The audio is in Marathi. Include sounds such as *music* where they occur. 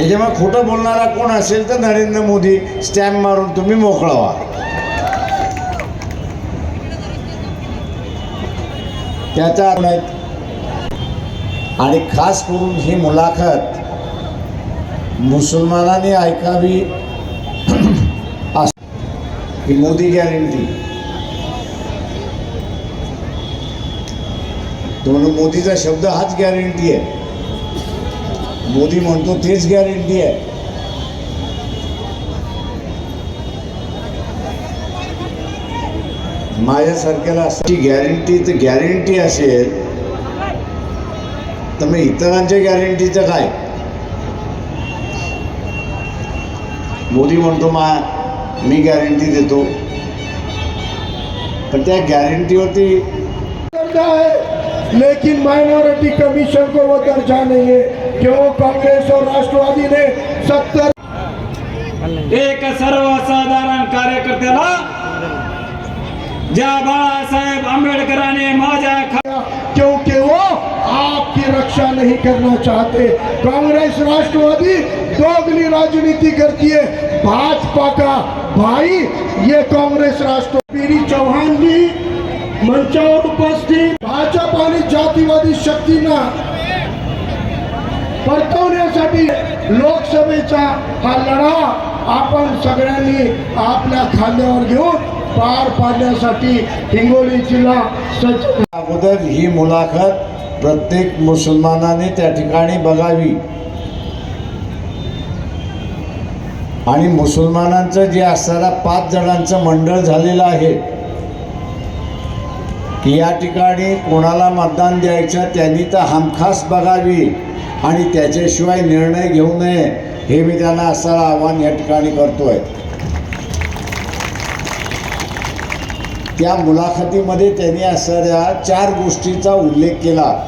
त्याच्यामुळे खोटं बोलणारा कोण असेल तर नरेंद्र मोदी स्टॅम्प मारून तुम्ही मोकळा व्हा त्याच्या आहेत आणि खास करून ही मुलाखत मुसलमानांनी ऐकावी *clears throat* अस- ही मोदी गॅरंटी तुम्हाला मोदीचा शब्द हाच गॅरंटी आहे. मोदी म्हणतो तेच गॅरंटी आहे. माझ्यासारख्याला अशी गॅरंटी तर गॅरंटी असेल तर मग इतरांच्या गॅरंटीचं काय? मोदी म्हणतो मा मी गॅरंटी देतो. पण त्या गॅरंटीवरती लेकिन माइनॉरिटी कमीशन को वो दर्जा नहीं है क्यों कांग्रेस और राष्ट्रवादी ने सत्तर एक सर्वसाधारण कार्यकर्त्याला ज्या बाळासाहेब आंबेडकरांनी माझ्या खा- क्योंकि वो आपकी रक्षा नहीं करना चाहते। कांग्रेस राष्ट्रवादी दोगली राजनीति करती है। भाजपा का भाई ये कांग्रेस राष्ट्र पीरी चौहान जी मंचावर उपस्थित। भाजपा जातीवादी शक्तींना परतवण्यासाठी लोकसभेचा हा लढा आपण सगळ्यांनी आपल्या खांद्यावर घेऊन पार पाडण्यासाठी हिंगोली जिल्हा सज्ज अगोदर ही मुलाखत प्रत्येक मुसलमानाने त्या ठिकाणी बघावी. आणि मुसलमानांचं जे असणारा पाच जणांचं मंडळ झालेलं आहे की या ठिकाणी कोणाला मतदान द्यायचं त्यांनी तर हमखास बघावी आणि त्याच्याशिवाय निर्णय घेऊ नये हे मी त्यांना असं आव्हान या ठिकाणी करतोय. त्या मुलाखतीमध्ये त्यांनी असणाऱ्या चार गोष्टीचा उल्लेख केला.